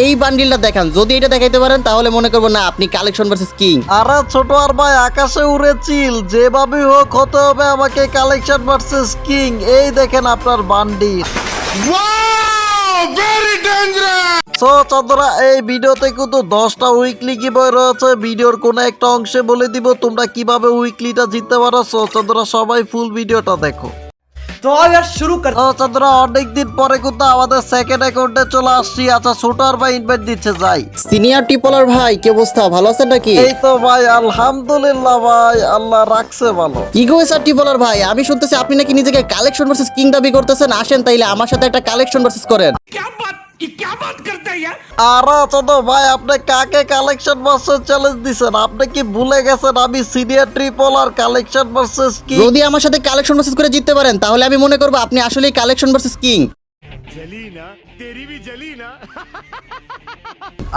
এই বান্ডিলটা দেখান। যদি এটা দেখাইতে পারেন তাহলে মনে করব না আপনি কালেকশন ভার্সেস কিং আরে ছোট আর ভাই আকাশে উড়ে চিল। যেভাবে হোক হতে হবে আমাকে কালেকশন ভার্সেস কিং এই দেখেন আপনার বান্ডিল সো চন্দ্রা এই ভিডিওতে কিন্তু দশটা উইকলি কি বই রয়েছে। ভিডিওর কোন একটা অংশে বলে দিব তোমরা কীভাবে উইকলিটা জিততে পারো। সো চন্দ্রা সবাই ফুল ভিডিওটা দেখো। তো শুরু কর। ও অনেক দিন পরে কিন্তু আমাদের সেকেন্ড অ্যাকাউন্টে চলে আসছি। আচ্ছা ছোট আর ভাই ইনভাইট দিচ্ছে যাই। সিনিয়র টিপলার ভাই কি অবস্থা? ভালো আছেন নাকি? এই তো ভাই আলহামদুলিল্লাহ ভাই আল্লাহ রাখছে ভালো। কি গো স্যার টিপলার ভাই? আমি শুনতেছি আপনি নাকি নিজেকে কালেকশন ভার্সেস কিং দাবি করতেছেন। আসেন তাইলে আমার সাথে একটা কালেকশন ভার্সেস করেন। আরে ভাই আপনি কাকে কালেকশন ভার্সেস চ্যালেঞ্জ দিছেন? আপনি কি ভুলে গেছেন আমি senior triple R collection versus কি যদি আমার সাথে কালেকশন ভার্সেস করে জিততে পারেন তাহলে আমি মনে করব আপনি আসলেই কালেকশন ভার্সেস কিং जली ना तेरी भी जली ना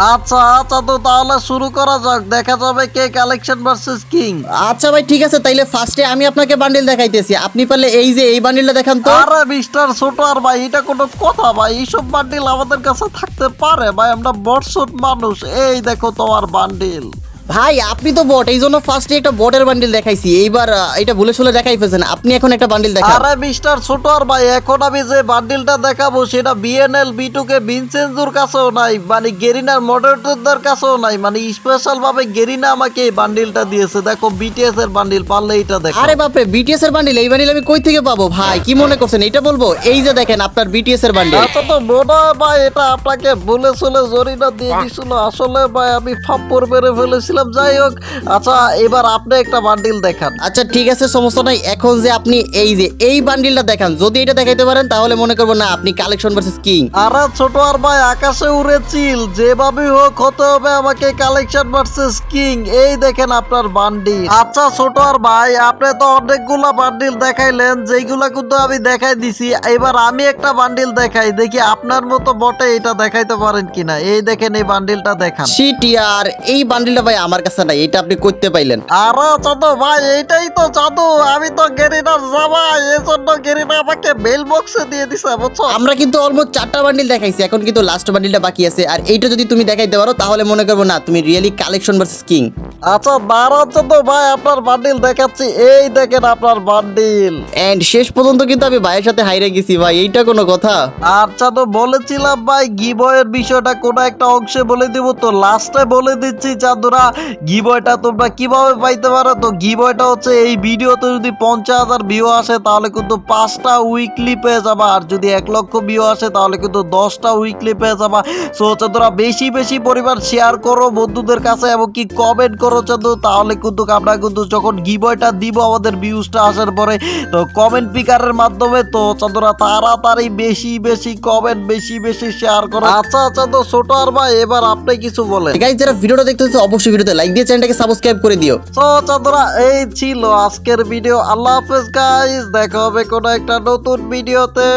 আচ্ছা আচ্ছা তো তাহলে শুরু করা যাক দেখা যাবে কে কালেকশন ভার্সেস কিং আচ্ছা ভাই ঠিক আছে তাইলে ফার্স্টে আমি আপনাকে বান্ডিল দেখাইতেছি আপনি পারলে এই যে এই বান্ডিলটা দেখান তো আরে মিস্টার ছোট আর ভাই এটা কোনো কথা ভাই এইসব বান্ডিল আমাদের কাছে থাকতে পারে ভাই আমরা বর্ষট মানুষ এই দেখো তোমার বান্ডিল ভাই আপনি তো বট এই জন্য ফার্স্টে একটা বটের বান্ডিল দেখাইছি। এইবার এটা ভুলে শুলে দেখাই ফেলছেন। আপনি এখন একটা বান্ডিল দেখান। আরে মিস্টার ছোট আর ভাই এখন আমি যে বান্ডিলটা দেখাবো সেটা বিএনএল বিটুকে ভিনসেন্সুর কাছেও নাই মানে গেরিনার মডারেটরদের কাছেও নাই মানে স্পেশাল ভাবে গেরিনা আমাকে এই বান্ডিলটা দিয়েছে। দেখো বিটিএস এর বান্ডিল পারলে এটা দেখো আরে বাপরে বিটিএস এর বান্ডিল এই বান্ডিল আমি কই থেকে পাবো? ভাই কি মনে করছেন? এটা বলব? এই যে দেখেন আপনার বিটিএস এর বান্ডিল আচ্ছা তো মনে ভাই এটা আপনাকে বলে চলে জরিনা দিয়ে দিছিল। আসলে ভাই আমি ফাপ্পর মেরে ফেলেছিলাম যাই হোক। আচ্ছা এবার আপনি একটা বান্ডিল দেখান। আচ্ছা ঠিক আছে সমস্যা নাই। এখন যে আপনি এই যে এই বান্ডিলটা দেখান যদি এটা দেখাইতে পারেন তাহলে মনে করব না আপনি কালেকশন ভার্সেস কিং আরে ছোট আর ভাই আকাশে উড়ে চিল। যেভাবে হোক হতে হবে আমাকে কালেকশন ভার্সেস কিং এই দেখেন আপনার বান্ডিল আচ্ছা ছোট আর ভাই আপনি তো অনেকগুলা বান্ডিল দেখাইলেন যেগুলা কিন্তু আমি দেখাই দিছি। এবার আমি একটা বান্ডিল দেখাই দেখি আপনার মতো বটে এটা দেখাইতে পারেন কিনা। এই দেখেন এই বান্ডিলটা দেখান। সিটিআর এই বান্ডিলটা ভাই আমার কাছে নাই এটা আপনি করতে পাইলেন। আরে চাঁদু ভাই এইটাই তো চাঁদু। আমি তো গেরিনার জামাই এজন্য গেরিনা আমাকে মেল বক্সে দিয়ে দিছে বুঝছ? আমরা কিন্তু অলমোস্ট চারটা বান্ডিল দেখাইছি এখন কিন্তু লাস্ট বান্ডিলটা বাকি আছে। আর এইটা যদি তুমি দেখাইতে পারো তাহলে মনে করব না তুমি রিয়েলি কালেকশন ভার্সেস কিং আচ্ছা দাঁড়ান চাঁদু ভাই আপনার বান্ডিল দেখাচ্ছি। এই দেখেন আপনার বান্ডিল এন্ড শেষ পর্যন্ত কিন্তু আমি ভাইয়ের সাথে হাইরে গেছি ভাই এইটা কোনো কথা? আচ্ছা তো বলেছিলাম ভাই গিবয়ের বিষয়টা কোনো একটা অংশে বলে দিব তো লাস্টে বলে দিচ্ছি চাঁদুরা। গিবয়টা তোমরা কীভাবে পাইতে পারো? তো গিবয়টা হচ্ছে এই ভিডিওতে যদি পঞ্চাশ হাজার ভিউ আসে, তাহলে কিন্তু পাঁচটা উইকলি পেয়ে যাবা। আর যদি এক লক্ষ ভিউ আসে, তাহলে কিন্তু দশটা উইকলি পেয়ে যাবা। সো চাঁদুরা বেশি বেশি পরিমাণ শেয়ার করো বন্ধুদের কাছে এবং কি কমেন্ট করো চাঁদু তাহলে কিন্তু আমরা কিন্তু যখন গিবয়টা দিব, আমাদের ভিউজটা আসার পরে, তো কমেন্ট পিকারের মাধ্যমে, তো চাঁদুরা তাড়াতাড়ি বেশি বেশি কমেন্ট বেশি বেশি শেয়ার করো। আচ্ছা আচ্ছা তো ছোট আর ভাই, এবার আপনি কিছু বলেন। গাইজ যারা ভিডিওটা দেখতেছো, অবশ্যই ভিডিওতে লাইক দিয়ে চ্যানেলটাকে সাবস্ক্রাইব করে দিও। সো চাঁদুরা এই ছিল আজকের ভিডিও আল্লাহ হাফেজ গাইস দেখা হবে কোনো একটা নতুন ভিডিওতে